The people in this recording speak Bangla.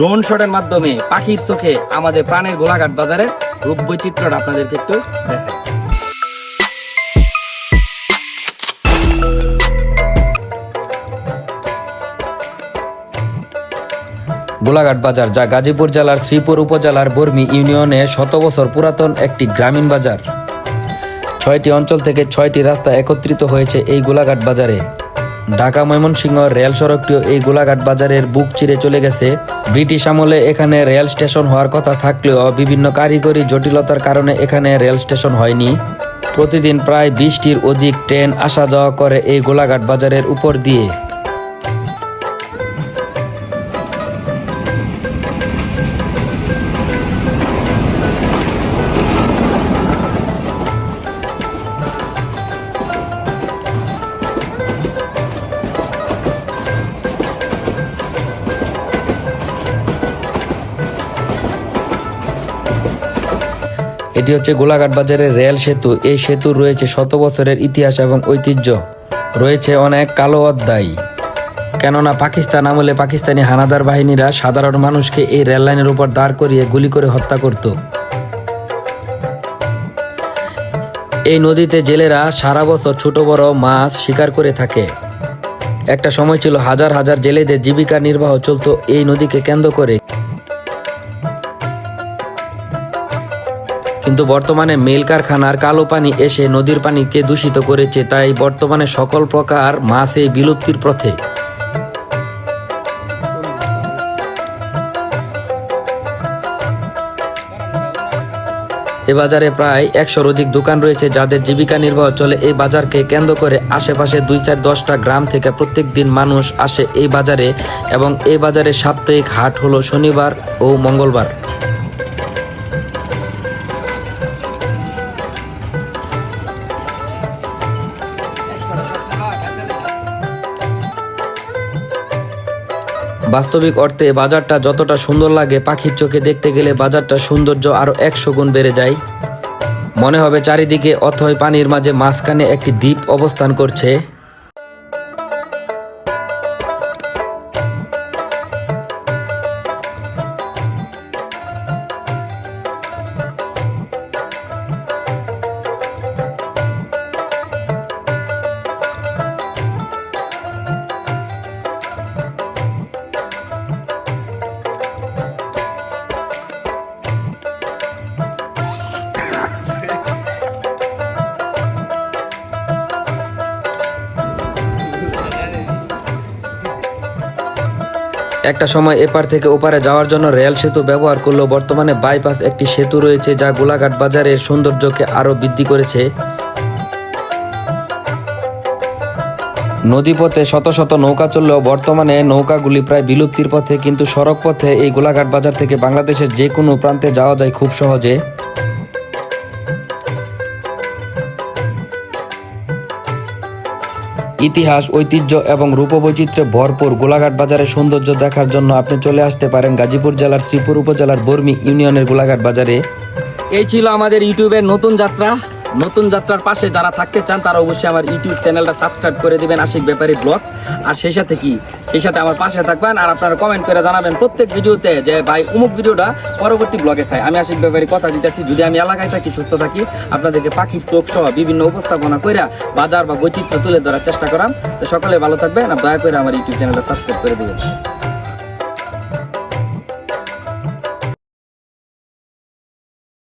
ড্রোন শটের মাধ্যমে পাখির চোখে আমাদের প্রাণের গোলাঘাট বাজারের রূপ বৈচিত্র্যটা আপনাদেরকে একটু গোলাঘাট বাজার যা গাজীপুর জেলার শ্রীপুর উপজেলার বর্মি ইউনিয়নে শত বছর পুরাতন একটি গ্রামীণ বাজার। ছয়টি অঞ্চল থেকে ছয়টি রাস্তা একত্রিত হয়েছে এই গোলাঘাট বাজারে। ঢাকা ময়মনসিংহ রেল সড়কটিও এই গোলাঘাট বাজারের বুক চিরে চলে গেছে। ব্রিটিশ আমলে এখানে রেল স্টেশন হওয়ার কথা থাকলেও বিভিন্ন কারিগরি জটিলতার কারণে এখানে রেল স্টেশন হয়নি। প্রতিদিন প্রায় বিশটির অধিক ট্রেন আসা যাওয়া করে এই গোলাঘাট বাজারের উপর দিয়ে। এটি হচ্ছে গোলাঘাট বাজারের রেল সেতু। এই সেতুর রয়েছে শত বছরের ইতিহাস এবং ঐতিহ্য। রয়েছে অনেক কালো অধ্যায়। কেননা পাকিস্তান আমলে পাকিস্তানি হানাদার বাহিনীরা সাধারণ মানুষকে এই রেল লাইনের উপর দাঁড় করিয়ে গুলি করে হত্যা করত। এই নদীতে জেলেরা সারা বছর ছোট বড় মাছ শিকার করে থাকে। একটা সময় ছিল হাজার হাজার জেলেদের জীবিকা নির্বাহ চলতো। এই নদীকে কেন্দ্র করে কিন্তু বর্তমানে মেল কারখানার কালো পানি এসে নদীর পানিকে দূষিত করেছে, তাই বর্তমানে সকল প্রকার মাছ বিলুপ্তির পথে। এ বাজারে প্রায় একশোর অধিক দোকান রয়েছে যাদের জীবিকা নির্বাহ চলে। এই বাজারকে কেন্দ্র করে আশেপাশে দুই চার দশটা গ্রাম থেকে প্রত্যেক দিন মানুষ আসে এই বাজারে এবং এই বাজারে সাপ্তাহিক হাট হলো শনিবার ও মঙ্গলবার। বাস্তবিক অর্থে বাজারটা যতটা সুন্দর লাগে পাখির চোখে দেখতে গেলে বাজারটা সৌন্দর্য আরও একশো গুণ বেড়ে যায়। মনে হবে চারিদিকে অথয় পানির মাঝে মাঝখানে একটি দ্বীপ অবস্থান করছে। একটা সময় এপার থেকে ওপারে যাওয়ার জন্য রেল সেতু ব্যবহার করলেও বর্তমানে বাইপাস একটি সেতু রয়েছে যা গোলাঘাট বাজারের সৌন্দর্যকে আরও বৃদ্ধি করেছে। নদীপথে শত শত নৌকা চললেও বর্তমানে নৌকাগুলি প্রায় বিলুপ্তির পথে, কিন্তু সড়ক পথে এই গোলাঘাট বাজার থেকে বাংলাদেশের যে কোনো প্রান্তে যাওয়া যায় খুব সহজে। ইতিহাস, ঐতিহ্য এবং রূপবৈচিত্র্যে ভরপুর গোলাঘাট বাজারের সৌন্দর্য দেখার জন্য আপনি চলে আসতে পারেন গাজীপুর জেলার শ্রীপুর উপজেলার বর্মি ইউনিয়নের গোলাঘাট বাজারে। এই ছিল আমাদের ইউটিউবের নতুন যাত্রা। নতুন যাত্রার পাশে যারা থাকতে চান, তারা অবশ্যই আমার ইউটিউব চ্যানেলটা সাবস্ক্রাইব করে দিবেন, আশিক ব্যাপারী ব্লগ। আর সেই সাথে কি? সেই সাথে আমার পাশে থাকবেন আর আপনারা কমেন্ট করে জানাবেন প্রত্যেক ভিডিওতে যে, ভাই, অমুক ভিডিওটা পরবর্তী ব্লগে চাই। আমি আশিক ব্যাপারী কথা দিতেছি, যদি আমি এলাকায় থাকি, সুস্থ থাকি, আপনাদেরকে পাখির চোখ সহ বিভিন্ন উপস্থাপনা করে বাজার বা বৈচিত্র্য তুলে ধরার চেষ্টা করাম। তো সকলে ভালো থাকবেন আর দয়া করে আমার ইউটিউব চ্যানেলটা সাবস্ক্রাইব করে দিবেন।